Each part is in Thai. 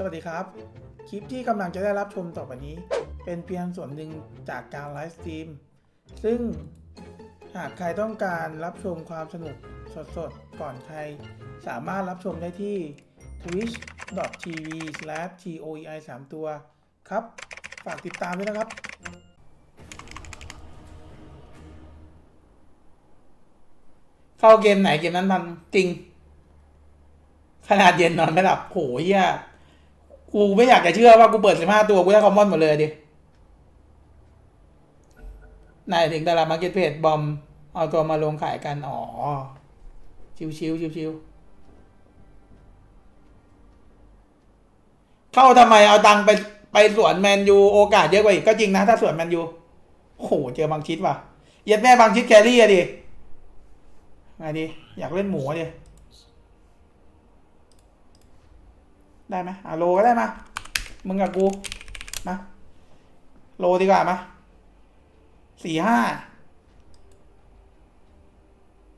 สวัสดีครับ คลิปที่กำลังจะได้รับชมต่อไปนี้ เป็นเพียงส่วนหนึ่งจากการไลฟ์สตรีม ซึ่งหากใครต้องการรับชมความสนุกสดๆ ก่อนใคร สามารถรับชมได้ที่ twitch.tv/toi 3 ตัวครับ ฝากติดตามด้วยนะครับเข้าเกมไหนเกมนั้นมันจริง ขนาดเย็นนอนไม่หลับโหเฮีย กูไม่อยากจะเชื่อว่ากูเปิดสิบห้าตัวกูได้คอมมอนหมดเลยดินายถึงตลาดมาร์เก็ตเพจบอม เอาตัวมาลงขายกัน อ๋อ ชิวชิวชิวชิวเข้าทำไมเอาตังไปไปสวนแมนยูโอกาสเยอะกว่าอีก ก็จริงนะ ถ้าสวนแมนยูโอ้โห เจอบางชิดว่ะเย็ดแม่บางชิดแครี่อะดิไงดิ อยากเล่นหมูอะดิ ได้ไหมอะโลก็ได้มา มึงกับกูมาโลดีกว่ามาสี่ห้า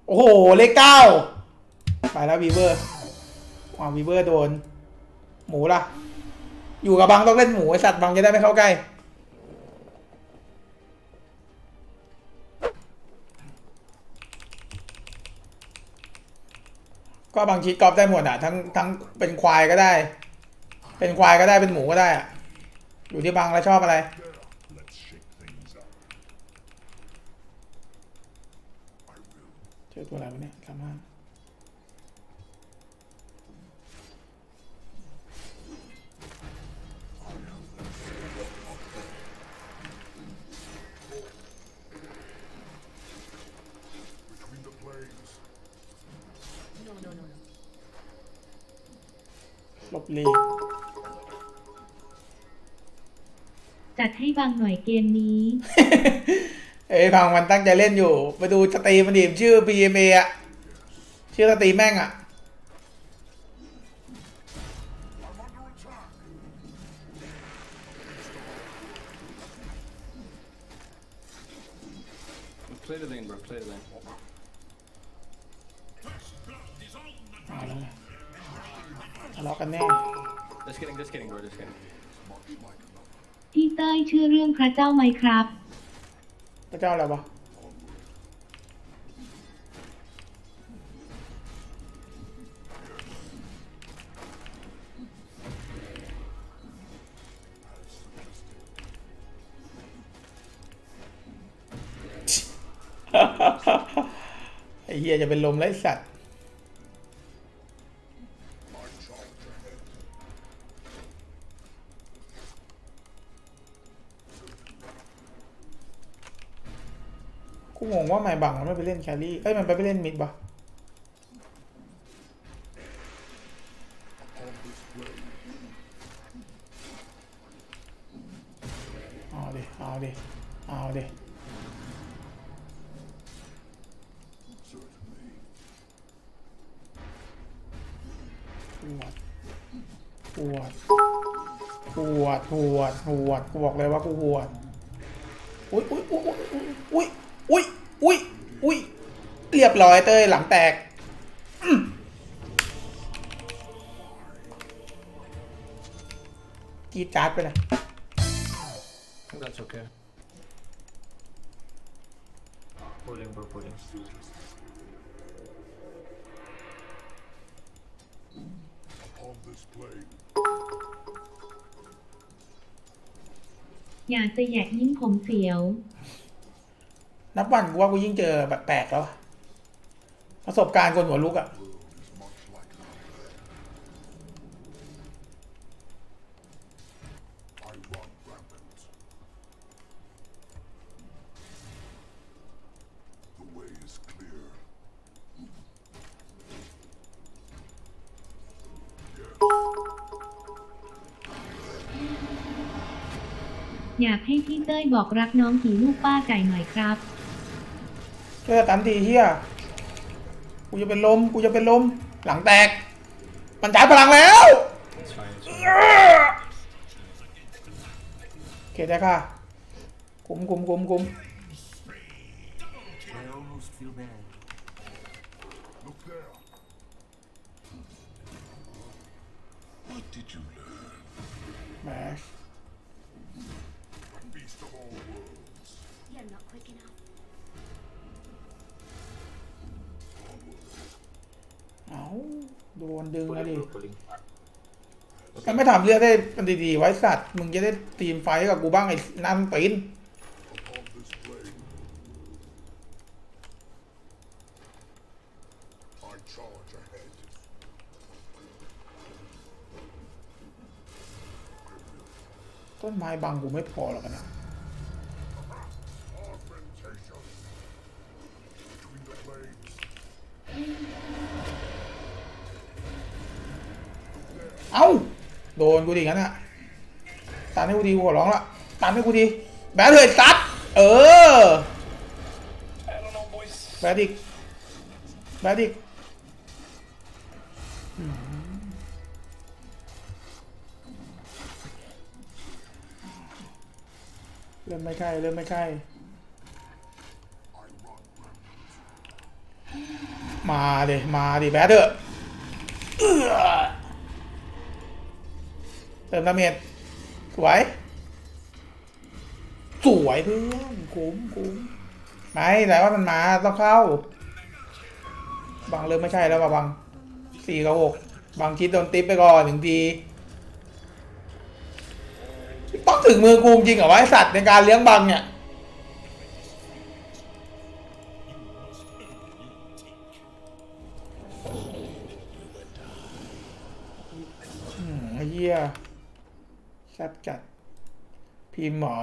โอ้โห เลขเก้าไปแล้ววีเวอร์ว้าววีเวอร์โดน หมูล่ะ อยู่กับบังต้องเล่นหมูไอสัตว์บังจะได้ไม่เข้าใกล้ ก็บางชิดกอล์ฟได้หมดอะทั้งทั้งเป็นควายก็ได้ เป็นควายก็ได้เป็นหมูก็ได้อะอยู่ที่บางแล้วชอบอะไรเจอตัวอะไรวะเนี่ยสามห้ารถ ลบลีจัดให้บางหน่อยเกมนี้ เอ้ยพังมันตั้งใจเล่นอยู่ ไปดูสตรีมมันดิมชื่อ PMA อะชื่อสตรีมแม่งอะ I'm ทะเลาะกันแน่ Just kidding, just kidding, bro. Just kidding. Much like another. พี่เต้ยชื่อเรื่องพระเจ้าไหมครับ พระเจ้าอะไรวะ ไอ้เฮียจะเป็นลมไร้สัตว์ ว่าไม่บังมันไม่ไปเล่นแครี่เอ้ยมันไปไปเล่นมิดปะเอาดิ เอาดิ เอาดิปวดปวดปวดปวดปวดกูบอกเลยว่ากูปวดอุ้ยอุ้ยอุ้ยอุ้ยอุ้ย อุ้ยอุ้ยเรียบร้อยเต้ยหลังแตกอืมกรีดจาร์ดไปเลย That's okay. Pulling, bro. Pulling. Upon this plane. อยากจะแยกยิ้มผมเสียว นับวันกูว่ากูยิ่งเจอแบบแปลกแล้ว ประสบการณ์คนหัวลุกอะ World is much like another. I run rampant. The way is clear. Yes. อยากให้พี่เต้ยบอกรักน้องผีลูกป้าไก่หน่อยครับ เจอตันทีเฮียกูจะเป็นลม กูจะเป็นลม หลังแตก มันจ่ายพลังแล้ว It's fine. It's fine. โอเคได้ค่ะคุมคุมคุมคุมแมช นดึงมา Pulling, ดิ bro, pulling. มันไม่ทำเลือดได้มันดีๆไว้สัตว์ มึงจะได้ทีมไฟท์กับกูบ้างไอ้นั่นปีน Upon this plane, I charge ahead. ต้นไม้บังกูไม่พอหรอกนะ เอ้า โดนกูดิงั้นอะตันให้กูดีกูขอร้องละตันให้กูดีแบดเลยซัดเออแบดอีกแบดอีกเริ่มไม่ใช่เริ่มไม่ใช่มาดิมาดิแบดเถอะ เติมดาเมจสวย สวยเพื่อนคุ้มคุ้มไม่แต่ว่ามันมาต้องเข้า บางเริ่มไม่ใช่แล้วว่ะบางสี่กับหกบางคิดโดนติ๊บไปก่อนหนึ่งทีต้องถึงมือกูจริงเหรอวะไอสัตว์ในการเลี้ยงบังเนี่ย จัด พิมพ์เหรอ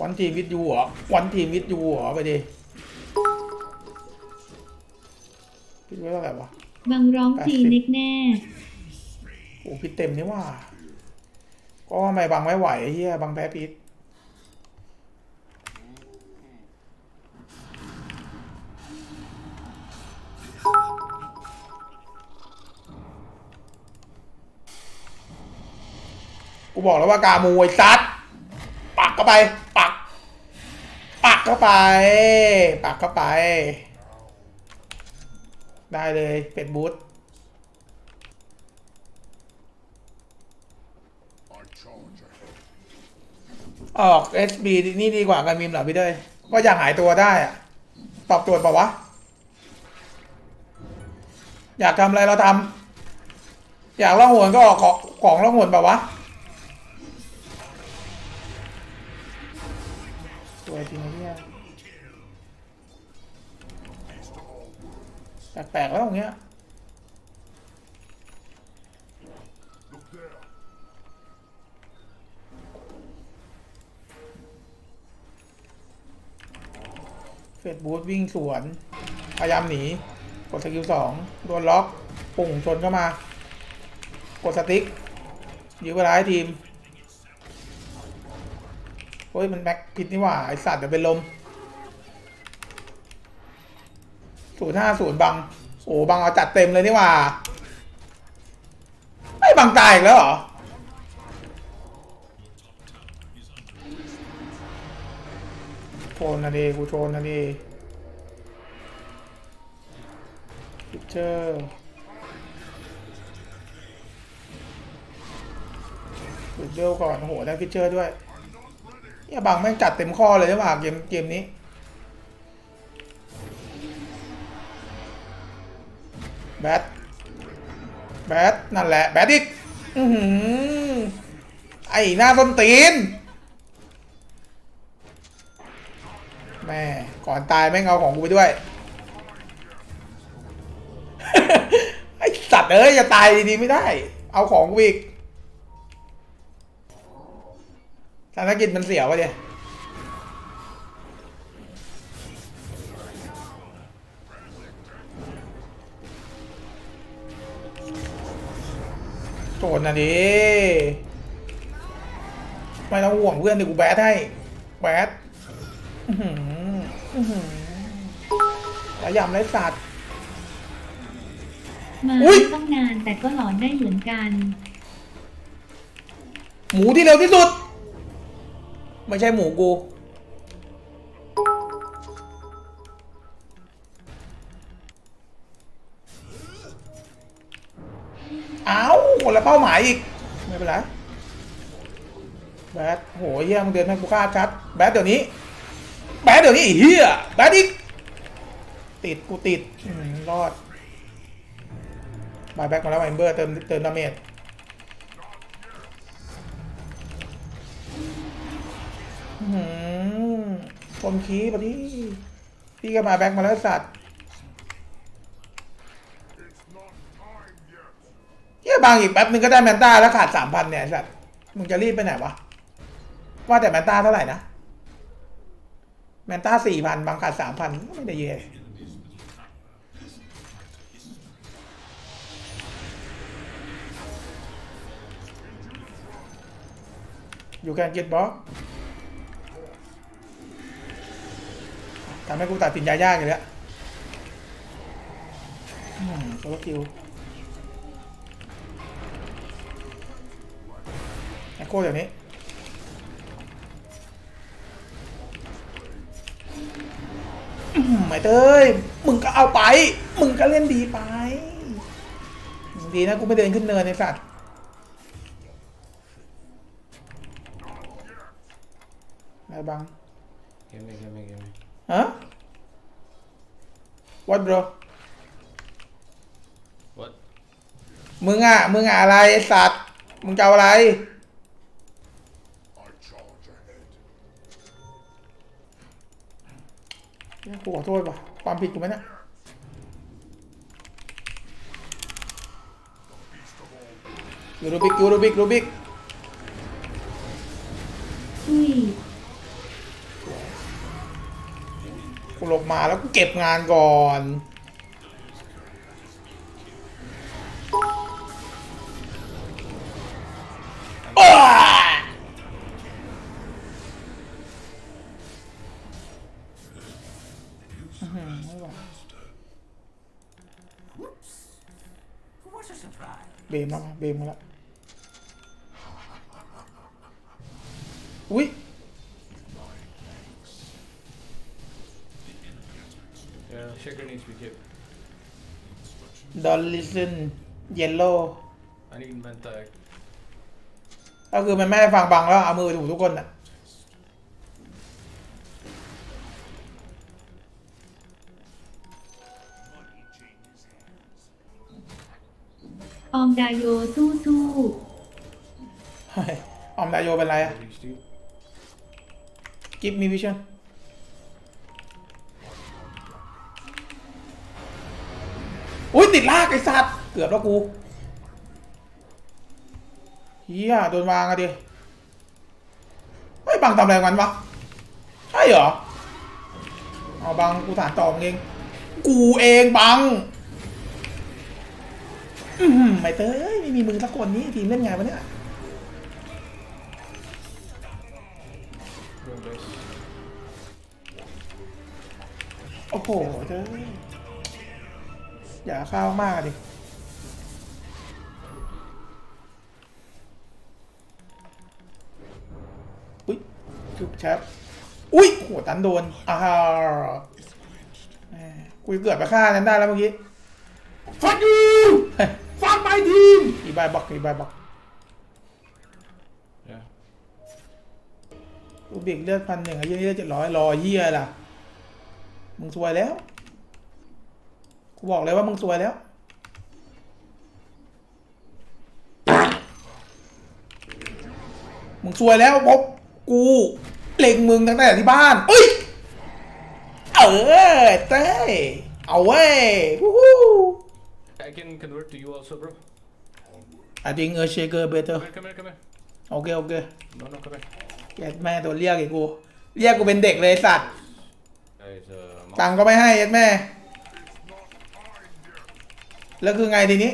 วันทีมวิทยูเหรอวันทีมวิทยูเหรอ ไปดิพี่ไว้เท่าไหร่วะบางร้องทีเน็กแน่โอ้พิษเต็มนี่ว่า ก็ว่าไม่บังไม่ไหวไอ้เหี้ยบังแพ้พิษ บอกแล้วว่ากามูไอ้ซัดปักเข้าไป ปัก ปักเข้าไป ปักเข้าไป ได้เลยเป็ดบูท I charge ahead. ออก SB นี่ดีกว่ากันมิมเหรอพี่เด้ยก็อยากหายตัวได้อะตอบโจทย์เปล่าวะ อยากทำอะไรเราทำอยากล่องหนก็ออกของของล่องหนเปล่าวะ สวยจริงนะเนี่ยแปลกๆแล้วตรงเนี้ยเฟดบูธวิ่งสวน พยายามหนี กดสกิลสองโดนล็อกปุ่งชนเข้ามากดสติ๊กยื้อเวลาให้ทีม โอ้ยมันแม็กผิดนี่หว่า ไอสัตว์เดี๋ยวเป็นลมศูนย์ห้าศูนย์บัง โอ้บังเอาจัดเต็มเลยนี่หว่าไอ้บังตายอีกแล้วเหรอโชนนะดีกูโชนนะดีพิเชอร์ดูดเบลก่อนโอ้โหได้พิเชอร์ด้วย เนี่ยบางแม่งจัดเต็มข้อเลยใช่ป่ะเกมเกมนี้ แบท แบท นั่นแหละ แบทอีก อือหือ ไอ้หน้าส้นตีน แม่ ก่อนตายแม่งเอาของกูไปด้วย ไอสัตว์เอ้ยจะตายดีๆไม่ได้ เอาของกูอีก ธนกิจมันเสียวะเนี่ยโจนนะดิไม่ต้องห่วงเพื่อนเดี๋ยวกูแบทให้ แบทอื้อหืออื้อหือระยำไรสัตว์ มาอุ๊ย ต้องนานแต่ก็หลอนได้เหมือนกัน หมูที่เร็วที่สุด ไม่ใช่หมูกูเอ้าคนละเป้าหมายอีก ไม่เป็นไรแบทโหเฮียมึงเดินให้กูฆ่าชัด แบทเดี๋ยวนี้ แบทเดี๋ยวนี้อ้เฮียแบทอีก ติดกูติดรอดบายแบ็กมาแล้วไอเบอร์เติมเติมดาเมจ คนคีปะดิพี่ก็มาแบ็กมาแล้วสัตว์เฮียบางอีกแป๊บนึงก็ได้แมนต้าแล้วขาดสามพันเนี่ยสัตว์มึงจะรีบไปไหนวะ ว่าแต่แมนต้าเท่าไหร่นะ แมนต้าสี่พันบางขาดสามพันไม่ได้เยอะอยู่แคนเก็ตบ็อก ทำให้กูตัดสินใจยากอยู่แล้วอืมโซโลคิวแอคโคเดี๋ยวนี้หือไม่เต้ย มึงก็เอาไป มึงก็เล่นดีไป ดีนะกูไม่เดินขึ้นเนินในสัตว์อะไรบัง Give me, give me, give me. ฮะ what bro What? มึงอะ มึงอะอะไรไอ้สัตว์ มึงจะเอาอะไร I charge ahead. เนี่ยกูขอโทษว่ะ ความผิดกูไหมเนี่ยยูรูบิกยูรูบิกยูรูบิก มาแล้วกูเก็บงานก่อนอ้าอื้อหือไม่ไหวเบมแล้วมาเบมมาแล้ว Don't listen yellow I need Manta. ก็คือมันไม่ให้ฟังบังแล้วเอามือถูทุกคนอะออมดาโยสู้สู้เฮ้ยออมดาโยเป็นไรอะ These two. กิฟมีวิชั่น อุ้ยติดลากไอ้สัตว์เกือบแล้วกูเฮียโดนวางอะดิไม่บังทำอะไรมันวะใช่เหรอเอาบังกูถามตอบมึงเอง กูเองบังอือหือไม่เต้ยไม่มีมึงสักคนนี้ทีมเล่นไงวะเนี่ยโอ้โหเด้อ อย่าข้าวมากดิอุ้ยคือแชปอุ้ยโหตันโดนอ้าวแหมกูเกือบไปฆ่านั้นได้แล้วเมื่อกี้ฟัดยูฟัดไมทีมอีบายบักอีบายบัก Yeah. กูเบรกเลือดพันหนึ่งไอ้เหี้ยเลือดเจ็ดร้อยรอเหี้ยล่ะ มึงซวยแล้วกู บอกเลยว่ามึงซวยแล้ว มึงซวยแล้วพบกูเล็งมึงตั้งแต่ที่บ้าน เอ้ย เออเต้ยเอาเว้ยวู้ฮู้ I can convert to you also, bro. I think a shaker better Come here, come here, come here. โอเค โอเค No, no, come here. แยัดแม่ตัวเรียกอีกกู เรียกกูเป็นเด็กเลยไอ้สัตว์ Guys, uh, ตังค์ก็ไม่ให้ยัดแม่ แล้วคือไงทีนี้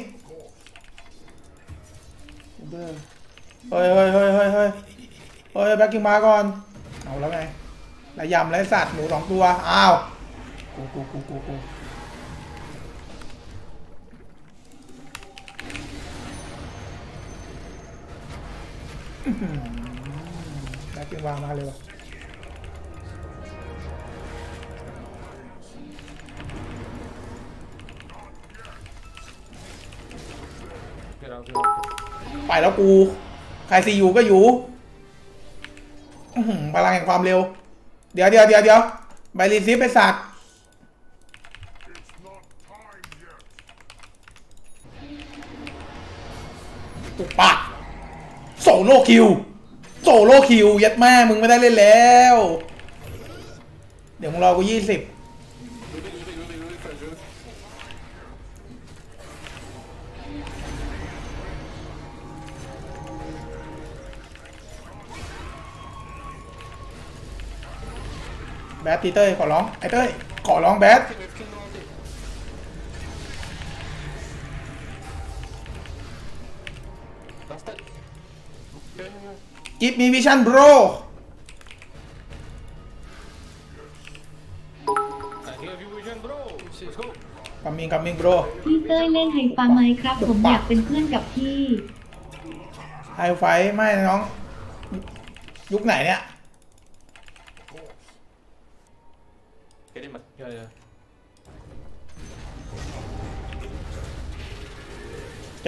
เฮ้ยเฮ้ยเฮ้ยเฮ้ยเฮ้ยเฮ้ยแบ็คกิ้งมาก่อน เอาแล้วไงระยำไรสัตว์หมูสองตัว อ้าว กูกูกูกูกูแบ็คกิ้งวางมาเลยวะ ไปแล้วกู ใครซีอยู่ก็อยู่พลังแห่งความเร็ว เดี๋ยวเดี๋ยวเดี๋ยวเดี๋ยวใบรีซิฟไปสัตว์ตุปะโซโลคิว โซโลคิว ยัดแม่มึงไม่ได้เล่นแล้ว เดี๋ยวมึงรอกูยี่สิบ แบทตีเต้ยขอร้องไอ้เต้ยขอร้องแบท Okay, we have King Ulti. Last that. Okay, yeah, yeah. กิฟมีวิชั่นโบร I love you, Vision, bro. Let's go. กัมมิงกัมมิงโบรพี่เต้ยเล่นไฮฟ้าไหมครับ ผมอยากเป็นเพื่อนกับพี่ไฮไฟไม่นะน้อง ยุคไหนเนี่ย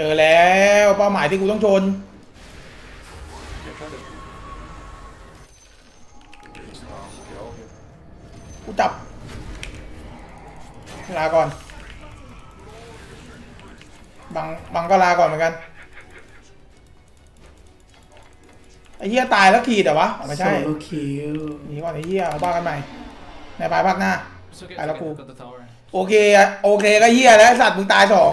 อแล้วเป้าหมายที่กูต้องชน Yeah, try to. Get over here. กูจับลาก่อน บังบังก็ลาก่อนเหมือนกันไอ้เหี้ยตายแล้วขีดเหรอวะอ๋อไม่ใช่โซโลคิวหนีก่อนไอ้เหี้ยเอาบ้ากันใหม่ในปลายภาคหน้า It's okay, I it's love okay. you. Got the tower. โอเคอะโอเคก็เหี้ยแล้วไอ้สัตว์มึงตายสอง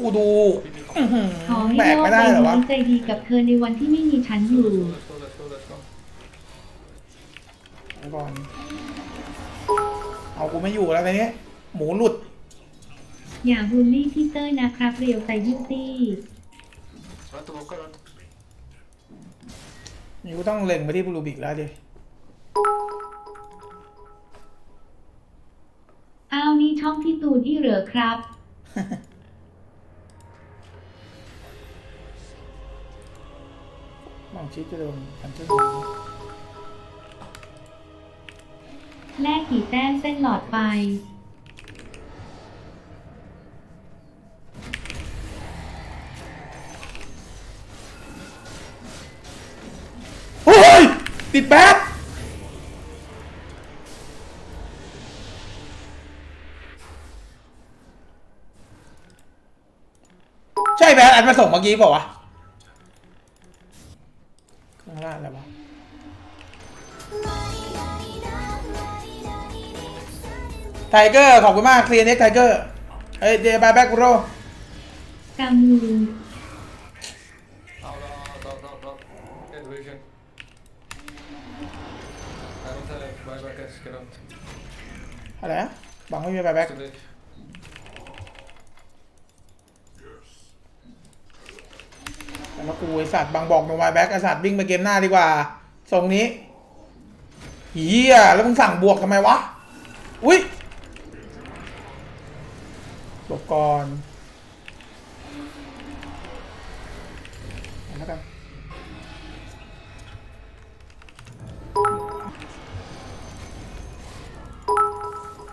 กูดูอื้อหือขอให้แบกโลกไม่ใบได้เหรอนี้วะ ใจดีกับเธอในวันที่ไม่มีฉันอยู่ Let's go, let's go, let's go. เอาก่อน เอากูไม่อยู่แล้วในนี้หมูหลุด อย่าบูลลี่พี่เต้ยนะครับเรียวใจยูตี้ Run to walk around. นี่กูต้องเล็งไปที่บลูบิกแล้วดิ อ้าวนี่ช่องพี่ตูนที่เหรอครับ ลองชิดจะโดนกันขึ้นแลกกี่แต้มเส้นหลอดไปเฮ้ย ติดแป๊บใช่แป๊บอันมาส่งเมื่อกี้เปล่าวะ ไทเกอร์ขอบคุณมาก CNX ไทเกอร์เฮ้ยเดย์บายแบ็กโรกามู Out, out, out, out, out. Get vision. I don't have buyback, as Get out. อะไรนะบังไม่มีบายแบ็ก Today. แล้วกูไอสัตว์บางบอกโนบายแบ็กไอสัตว์วิ่งไปเกมหน้าดีกว่าทรงนี้เฮียแล้วมึงสั่งบวกทำไมวะ อุ้ย หลบก่อนเอาแล้วกัน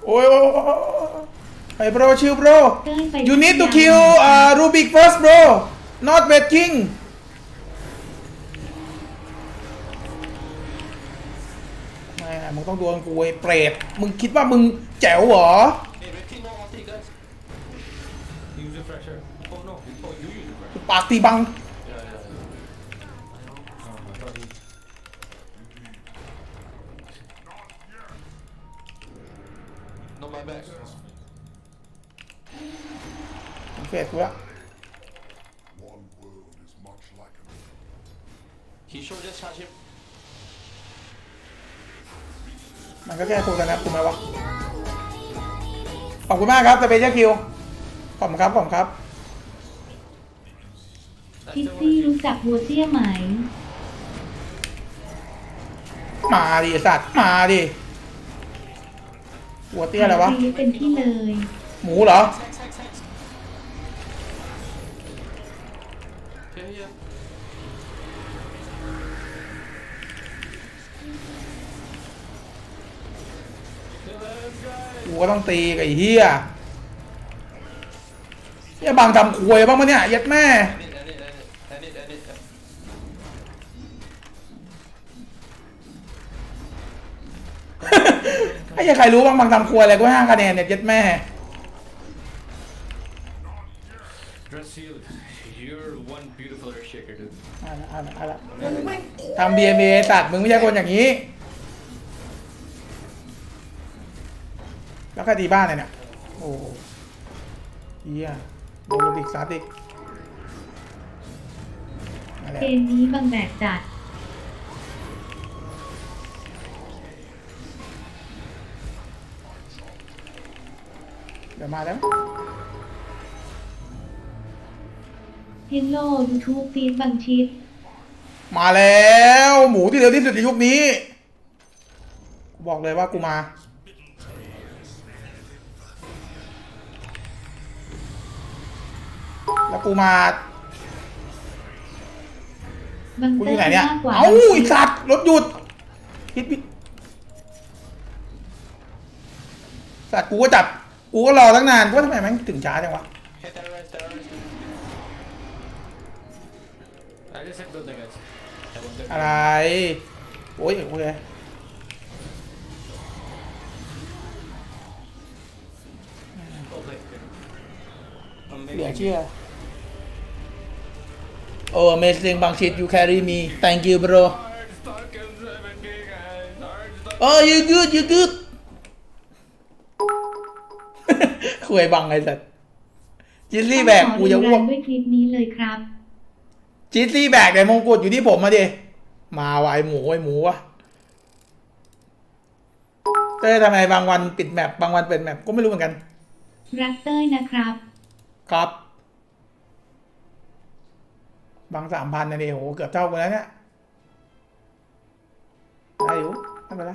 โอ้ยไอ้โปรชิลโปร You need to kill uh, Rubik first bro not Wet King ไม่มึงต้องดวลกูไอ้เปรตมึงคิดว่ามึงแจ๋วเหรอ the pressure. Oh no, oh you use the pressure. ปากตีบัง Yeah, yeah, yeah. Oh, I thought he. No buyback. เฟดกูละ One world is much like another. He should just charge him. มันก็แค่โทรศัพท์กูไหมวะ ขอบคุณมากครับสเปเชียลคิว ผมครับผมครับ พิซซี่รู้จักบัวเตี้ยไหม มาดิสัตว์มาดิบัวเตี้ยอะไรวะ เป็นที่เลย หมูเหรอ กูก็ต้องตีกับไอ้เฮีย เฮียบางทำควยบ้างมะเนี่ยเย็ดแม่ I need, I need, I need, I need, I need. ไอ้เหี้ยใครรู้บ้างบางทำควยอะไรก็ห้าคะแนนเนี่ยเย็ดแม่ Dress shield. You're one beautiful earth shaker, dude. อะละอะละอะละทำ BMA ตัดมึงไม่ใช่คนอย่างนี้ แล้วก็ตีบ้านเลยเนี่ย โอ้โหเฮียโดน ลูกอีกซัดอีกมาแล้วเกมนี้บังแบกจัดเดี๋ยวมาแล้วเฮลโลยูทูบฟีดบังชิดมาแล้ว หมูที่เร็วที่สุดในยุคนี้กูบอกเลยว่ากูมา แล้วกูมาบังกูอเตอยู่ร์ไหนเนี่ยมากกว่าเอ้าไอีสัตว์รถหยุดพิดพิดสัตว์กูก็จับ กูก็รอตั้งนานกูว่าทำไมแม่งถึงช้าจังวะ Hey, terrorist, terrorist. I just hit building, guys. I won't get อะไร โอ้ยโอเค Okay. I'm เหลือ making เชื่อ โอ้ amazing บางชิด you carry me thank you bro Hard stuck in 7k, guys. Hard stuck. โอ้ you good you good คุยบังไอ้สัตว์จิซลี่แบกกูจะอ้วกขอดูแลด้วยคลิปนี้เลยครับจิซลี่แบกแต่มงกุฎอยู่ที่ผมมาดิมาไวะไอ้หมูไอ้หมูวะเต้ยทำไมบางวันปิดแมปบางวันเป็นแมปก็ไม่รู้เหมือนกันรักเต้ยนะครับ ครับ บางสามพันนะดิโหเกือบเท่ากันแล้วเนี่ยได้อยู่ไม่เป็นไร